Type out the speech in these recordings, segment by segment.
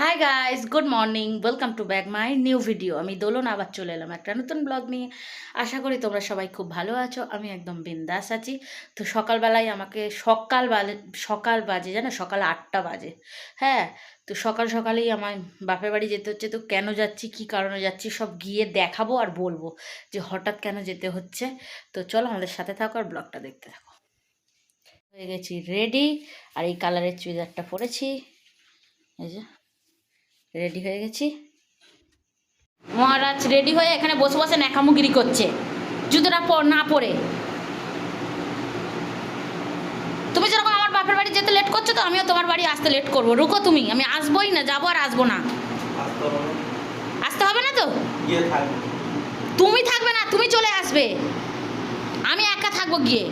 Hi guys good morning welcome to back my new video আমি দোলন, আবার চলে এলাম একটা নতুন ব্লগ নিয়ে। আশা করি তোমরা সবাই খুব ভালো আছো, আমি একদম বিন্দাস আছি। তো সকালবেলায় আমাকে সকাল সকাল বাজে, জানো? সকাল আটটা বাজে। হ্যাঁ তো সকাল সকালেই আমার বাপের বাড়ি যেতে হচ্ছে, তো কেন যাচ্ছি, কি কারণে যাচ্ছি, সব গিয়ে দেখাবো আর বলব যে হঠাৎ কেন যেতে হচ্ছে। তো চলো আমাদের সাথে থাকো আর ব্লগটা দেখতে থাকো। হয়ে গেছি রেডি আর এই কালারের চুড়িদারটা পরেছি। এই যে। রেডি হয়ে গেছি। মহারাজ রেডি হয়ে এখানে বসে বসে ন্যাকামুগিরি করছে। জুতোটা পর না পরে। তুমি যেরকম আমার বাপের বাড়ি যেতে লেট করছ তো আমিও তোমার বাড়ি আসতে লেট করব। রুকো তুমি আমি আসবোই না যাব আর আসব না। আসতে হবে না। তো? তুমি থাকবে না তুমি চলে আসবে। আমি একা থাকব গিয়ে।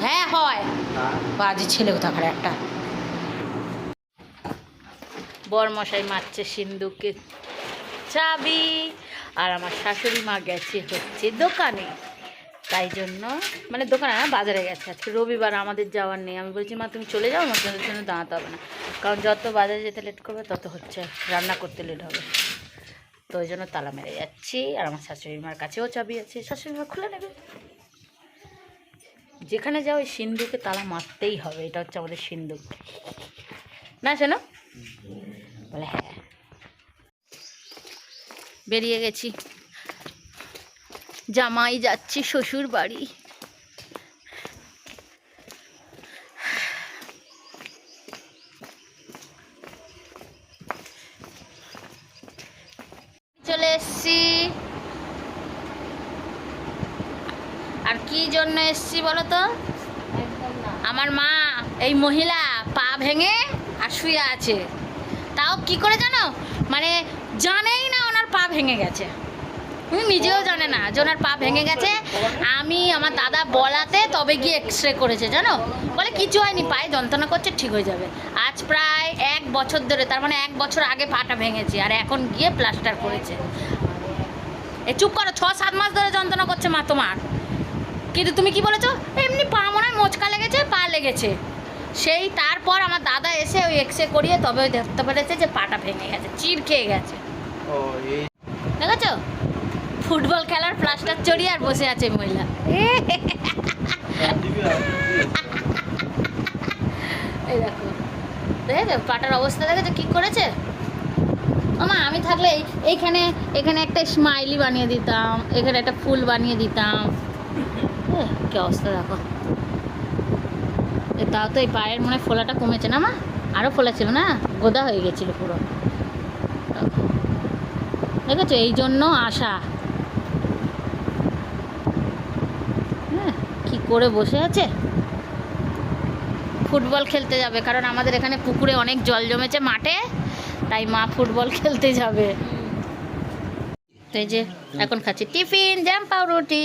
হ্যাঁ? হয় বাজে ছেলে কোথাকার একটা। বরমশাই মারছে সিন্ধুকে চাবি। আর আমার শাশুড়ি মা গেছে হচ্ছে দোকানে। তাই জন্য মানে দোকানে না, বাজারে গেছে। আজকে রবিবার আমাদের যাওয়ার নেই। আমি বলছি, মা, তুমি চলে যাও, আমার জন্য জন্য দাঁড়াতে হবে না। কারণ যত বাজারে যেতে লেট করবে, তত হচ্ছে রান্না করতে লেট হবে। তো ওই জন্য তালা মেরে যাচ্ছি। আর আমার শাশুড়ি মার কাছেও চাবি আছে। শাশুড়ি মা খুলে নেবে। যেখানে যাও, ওই সিন্ধুকে তালা মারতেই হবে। এটা হচ্ছে আমাদের সিন্ধুক না, শোনো। বলে। হ্যাঁ বেরিয়ে গেছি। জামাই যাচ্ছি শ্বশুর বাড়ি। চলে এসছি। আর কি জন্য এসছি বলো তো? আমার মা এই মহিলা পা ভেঙে আর শুয়ে আছে। তাও কি করে জানো? মানে জানেই না ওনার পা ভেঙে গেছে। উনি নিজেও জানে না যে ওনার পা ভেঙে গেছে। আমি, আমার দাদা বলাতে তবে গিয়ে এক্স রে করেছে, জানো? বলে কিছু হয়নি, পায়ে যন্ত্রণা করছে, ঠিক হয়ে যাবে। আজ প্রায় এক বছর ধরে, তার মানে এক বছর আগে পাটা ভেঙেছে, আর এখন গিয়ে প্লাস্টার করেছে। এ, চুপ করো, ছ, সাত মাস ধরে যন্ত্রণা করছে মা তোমার। কিন্তু তুমি কি বলেছ? এমনি পা মনে হয় মোচকা লেগেছে, পা লেগেছে। সেই তারপর আমার দাদা এসে ওই এক্সরে করিয়ে তবে দেখতে পেরেছে যে পাটা ভেঙে গেছে চির খেয়ে গেছে। এই ফুটবল খেলার প্লাস্টার চড়িয়ে আর বসে আছে মহিলা। এই দেখো। দেখেছ? পাটার অবস্থা দেখেছ? কি করেছে? আমা আমি থাকলে এইখানে এখানে একটা স্মাইলি বানিয়ে দিতাম এখানে একটা ফুল বানিয়ে দিতাম। কি অবস্থা দেখো। তাও তো এই পায়ের মনে ফোলাটা কমেছে না মা? আরও ফোলা ছিল না? গোদা হয়ে গেছিল পুরো। দেখো। দেখেছ? এই জন্য আশা। হ্যাঁ কি করে বসে আছে? ফুটবল খেলতে যাবে কারণ আমাদের এখানে পুকুরে অনেক জল জমেছে মাঠে তাই মা ফুটবল খেলতে যাবে। এই যে এখন খাচ্ছি। টিফিন জ্যাম পাউরুটি।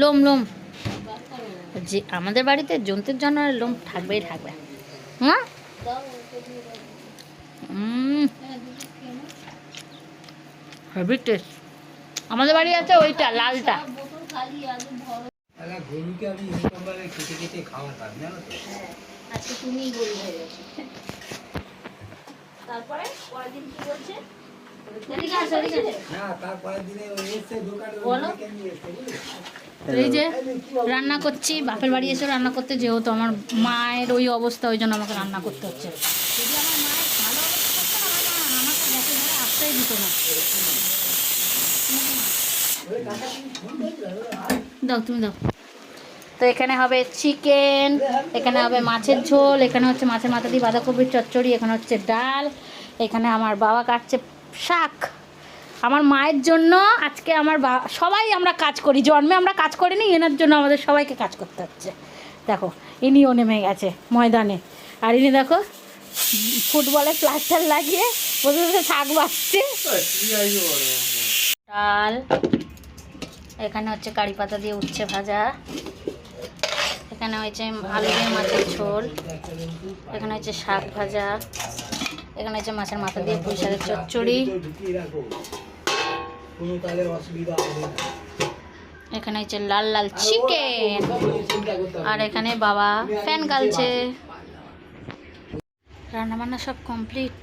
লোম লোম। যে আমাদের বাড়িতে জন্তুর জন্য লোম থাকবেই থাকবে। হ্যাঁ হেভি টেস্ট আমাদের বাড়ি আছে ওইটা লালটা। আজকে হয়ে গেছো তারপরে পরের দিন কি বলছে? এই যে রান্না করছি, বাপের বাড়ি এসে রান্না করতে, যেহেতু আমার মায়ের ওই অবস্থা, ওই জন্য আমাকে রান্না করতে হচ্ছে। দাও, তুমি দাও। তো এখানে হবে চিকেন, এখানে হবে মাছের ঝোল, এখানে হচ্ছে মাছের মাথা দিয়ে বাঁধাকপির চচ্চড়ি, এখানে হচ্ছে ডাল, এখানে আমার বাবা কাটছে শাক। আমার মায়ের জন্য আজকে আমার বা, সবাই আমরা কাজ করি, জন্মে আমরা কাজ করিনি, এনার জন্য আমাদের সবাইকে কাজ করতে হচ্ছে। দেখো, ইনিও নেমে গেছে ময়দানে। আর ইনি দেখো, ফুটবলে প্লাস্টার লাগিয়ে বসে বসে শাক বাঁচছে। ডাল, এখানে হচ্ছে কারি পাতা দিয়ে উচ্ছে ভাজা। এখানে হয়েছে আলু দিয়ে মাছের ঝোল। এখানে হচ্ছে শাক ভাজা। এখানে হচ্ছে মাছের মাথা দিয়ে পুঁই শাকের চচ্চড়ি। এখানে হচ্ছে লাল লাল চিকেন। আর এখানে বাবা ফ্যান গালছে। রান্নাবান্না সব কমপ্লিট।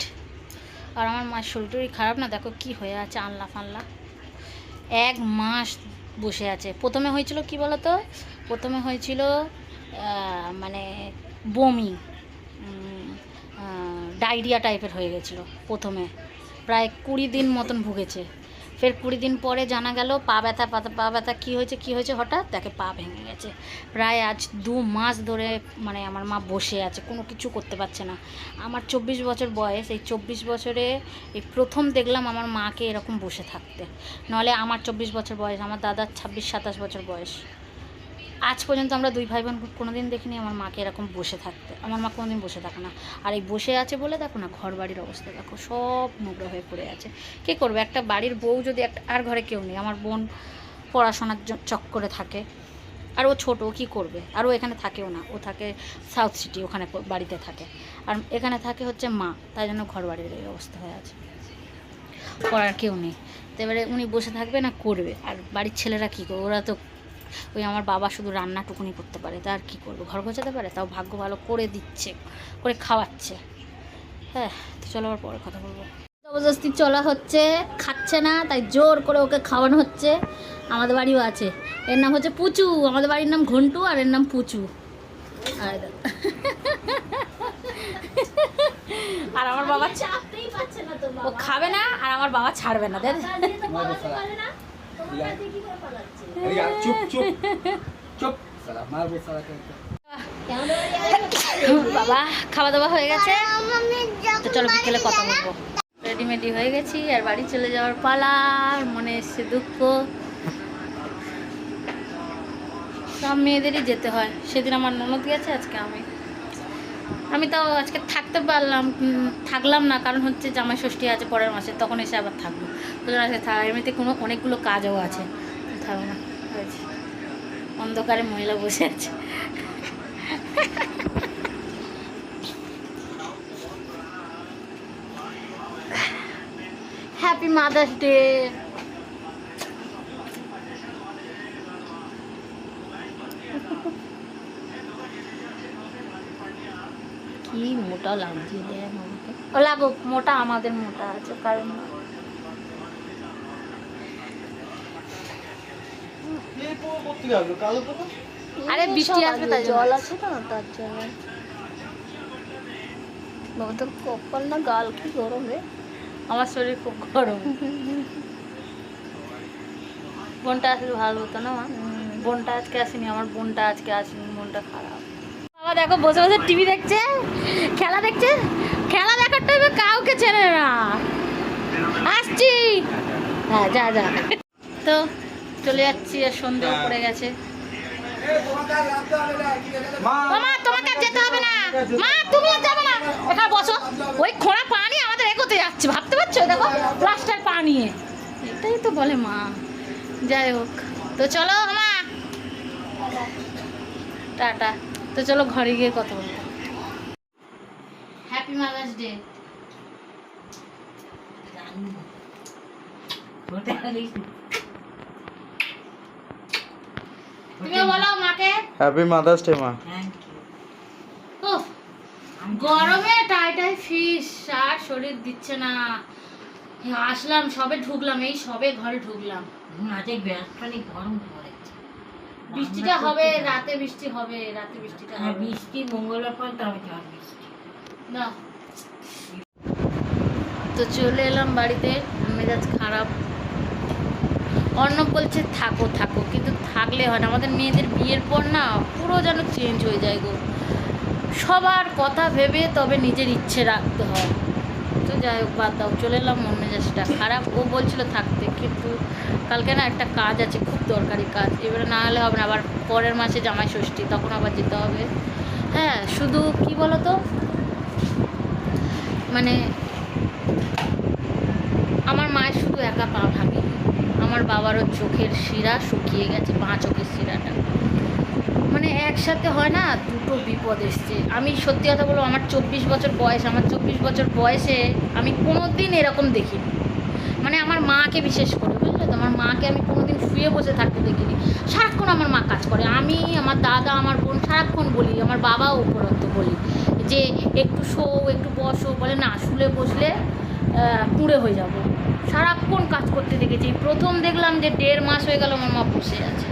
আর আমার মায়ের শরীর টরীর খারাপ না? দেখো কি হয়ে আছে আনলা ফানলা। এক মাস বসে আছে। প্রথমে হয়েছিল কি বলতো? প্রথমে হয়েছিল মানে বমি। ডায়রিয়া টাইপের হয়ে গেছিল প্রথমে। প্রায় কুড়ি দিন মতন ভুগেছে। ফের কুড়ি দিন পরে জানা গেল পা ব্যথা, পা পা ব্যথা কী হয়েছে কী হয়েছে হঠাৎ? তাকে পা ভেঙে গেছে। প্রায় আজ দু মাস ধরে মানে আমার মা বসে আছে, কোনো কিছু করতে পারছে না। আমার চব্বিশ বছর বয়স, এই চব্বিশ বছরে এই প্রথম দেখলাম আমার মাকে এরকম বসে থাকতে। নাহলে আমার চব্বিশ বছর বয়স, আমার দাদার ছাব্বিশ, সাতাশ বছর বয়স। আজ পর্যন্ত আমরা দুই ভাই বোন কোনোদিন দেখিনি আমার মাকে এরকম বসে থাকতে। আমার মা কোনোদিন বসে থাকে না। আর এই বসে আছে বলে দেখো না ঘর বাড়ির অবস্থা দেখো, সব নোংরা হয়ে পড়ে আছে। কী করবে, একটা বাড়ির বউ যদি একটা, আর ঘরে কেউ নেই, আমার বোন পড়াশোনার চক্করে থাকে। আর ও ছোটো কী করবে? আর ও এখানে থাকেও না, ও থাকে সাউথ সিটি ওখানে বাড়িতে থাকে। আর এখানে থাকে হচ্ছে মা, তাই জন্য ঘর বাড়ির এই অবস্থা হয়ে আছে। করার কেউ নেই। তো এবারে উনি বসে থাকবে না, করবে। আর বাড়ির ছেলেরা কী করবে? ওরা তো ওই আমার বাবা শুধু রান্নাটুকুনি করতে পারে তা আর কী করব? ঘর গোছাতে পারে? তাও ভাগ্য ভালো করে দিচ্ছে করে খাওয়াচ্ছে। হ্যাঁ তো চলো আবার পরে কথা বলব। জবরদস্তি চলা হচ্ছে খাচ্ছে না তাই জোর করে ওকে খাওয়ানো হচ্ছে। আমাদের বাড়িও আছে। এর নাম হচ্ছে পুচু। আমাদের বাড়ির নাম ঘন্টু আর এর নাম পুচু। আর আমার বাবা চাপতেই পারছে না তো ও খাবে না আর আমার বাবা ছাড়বে না দেখ। বাবা খাওয়া দাওয়া হয়ে গেছে। তো চলো বিকেলে কথা বলব। রেডিমেডি হয়ে গেছি আর বাড়ি চলে যাওয়ার পালা মনে এসছে দুঃখ। সব মেয়েদেরই যেতে হয়। সেদিন আমার ননদ গেছে আজকে আমি। আমি তাও আজকে থাকতে পারলাম থাকলাম না, কারণ হচ্ছে জামাই ষষ্ঠী আছে পরের মাসে, তখন এসে আবার থাকব। আজকে এমনিতে কোনো অনেকগুলো কাজও আছে। থাকব না। অন্ধকারে মহিলা বসে আছে। হ্যাপি মাদার্স ডে কি মোটা লাগছে আমাকে। ও লাগুক মোটা আমাদের মোটা আছে কারণ আরে বৃষ্টি আসবে তাই জল আছে তো তার জন্য। বাবা তোর কপাল না গাল কি গরম রে। আমার শরীর খুব গরম। বোনটা আসলে ভালো হতো না বোনটা আজকে আসেনি আমার বোনটা আজকে আসেনি মনটা খারাপ। দেখো বসে বসে টিভি দেখছে খেলা দেখছে। খেলা দেখার টাইমে কাউকে চেনে না। আসছি। হ্যাঁ যা যা। তো চলে যাচ্ছি আর সন্ধ্যে পড়ে গেছে। মা তোমাকে যেতে হবে না। মা তুমি আর যাবে না। এখানে বসো। ওই খোঁড়া পানি আমাদের এগোতে যাচ্ছে। ভাবতে পারছ? দেখো প্লাস্টার পা নিয়ে। এটাই তো বলে মা। যাই হোক। তো চলো মা। টাটা। তো চলো ঘরে গিয়ে কথা বলব হ্যাপি মাদার্স ডে তুমিও বলো মাকে। হ্যাপি মাদার্স ডে মা। গরমে টাই টাই ফিস আর শরীর দিচ্ছে না। আসলাম সবে ঢুকলাম এই সবে ঘরে ঢুকলাম। আজকে ব্যাসখানি গরম। বৃষ্টিটা হবে রাতে বৃষ্টি হবে রাতে বৃষ্টিটা হ্যাঁ হবে। বৃষ্টি মঙ্গলবার পর তবে ঝড় বৃষ্টি। না। তো চলে এলাম বাড়িতে মেজাজ খারাপ। অর্ণব বলছে থাকো থাকো। কিন্তু থাকলে হয় না। আমাদের মেয়েদের বিয়ের পর না পুরো যেন চেঞ্জ হয়ে যায় গো। সবার কথা ভেবে তবে নিজের ইচ্ছে রাখতে হয়। তো যাই হোক বাদ দাও চলে এলাম। মন মেজাজটা খারাপ। ও বলছিল থাকতে কিন্তু কালকে না একটা কাজ আছে, খুব দরকারি কাজ। এবারে না হলে হবে না, আবার পরের মাসে জামাই ষষ্ঠী, তখন আবার যেতে হবে। হ্যাঁ শুধু কি বলো তো মানে আমার মায়ের শুধু একা পা ভাঙে আমার বাবারও চোখের শিরা শুকিয়ে গেছে বাঁ চোখের শিরাটা। মানে একসাথে হয় না, দুটো বিপদ এসছে। আমি সত্যি কথা বলব, আমার চব্বিশ বছর বয়স, আমার চব্বিশ বছর বয়সে আমি কোনো দিন এরকম দেখিনি। মানে আমার মাকে বিশেষ করে, বুঝলে? মাকে আমি কোনোদিন শুয়ে বসে থাকতে দেখিনি। সারাক্ষণ আমার মা কাজ করে। আমি, আমার দাদা, আমার বোন সারাক্ষণ বলি, আমার বাবাও উপরন্ত বলি যে একটু শো একটু বসো। বলে, না, শুলে বসলে কুঁড়ে হয়ে যাব। সারাক্ষণ কাজ করতে দেখেছি। প্রথম দেখলাম যে দেড় মাস হয়ে গেল আমার মা বসে আছে।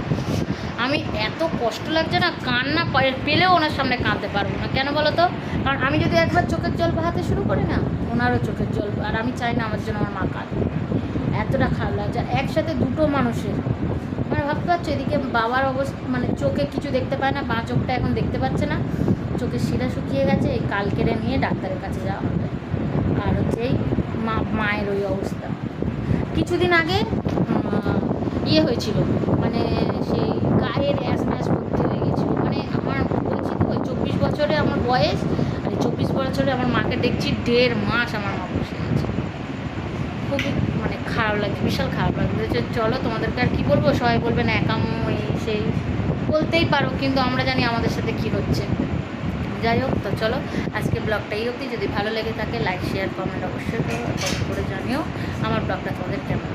আমি এত কষ্ট লাগছে না, কান্না পেলেও ওনার সামনে কাঁদতে পারব না। কেন বলো তো? কারণ আমি যদি একবার চোখের জল বাহাতে শুরু করি না, ওনারও চোখের জল, আর আমি চাই না আমার জন্য আমার মা কাঁদে। এতটা খারাপ লাগছে। আর একসাথে দুটো মানুষের। মানে ভাবতে পারছ, এদিকে বাবার অবস্থা মানে চোখে কিছু দেখতে পায় না, বাঁ চোখটা এখন দেখতে পাচ্ছে না। চোখের শিরা শুকিয়ে গেছে, এই কাল কেড়ে নিয়ে ডাক্তারের কাছে যাওয়া হবে। আর হচ্ছে এই মা, মায়ের ওই অবস্থা। কিছুদিন আগে ইয়ে হয়েছিল মানে সেই গায়ের র্যাশ ম্যাশ ভর্তি হয়ে গেছিল। মানে আমার বলছি তো চব্বিশ বছরে আমার বয়স, আর চব্বিশ বছরে আমার মাকে দেখছি দেড় মাস আমার মা বসে আছে। খুবই মানে খারাপ লাগছে বিশাল খারাপ লাগছে চলো তোমাদেরকে আর কী বলব? সবাই বলবে, না, একাম ওই সেই। বলতেই পারো, কিন্তু আমরা জানি আমাদের সাথে কী হচ্ছে। যাই হোক, তো চলো আজকে ব্লগটা এই অবধি। যদি ভালো লেগে থাকে, লাইক, শেয়ার, কমেন্ট অবশ্যই করো। কমেন্ট করে জানিও আমার ব্লগটা তোমাদের কেমন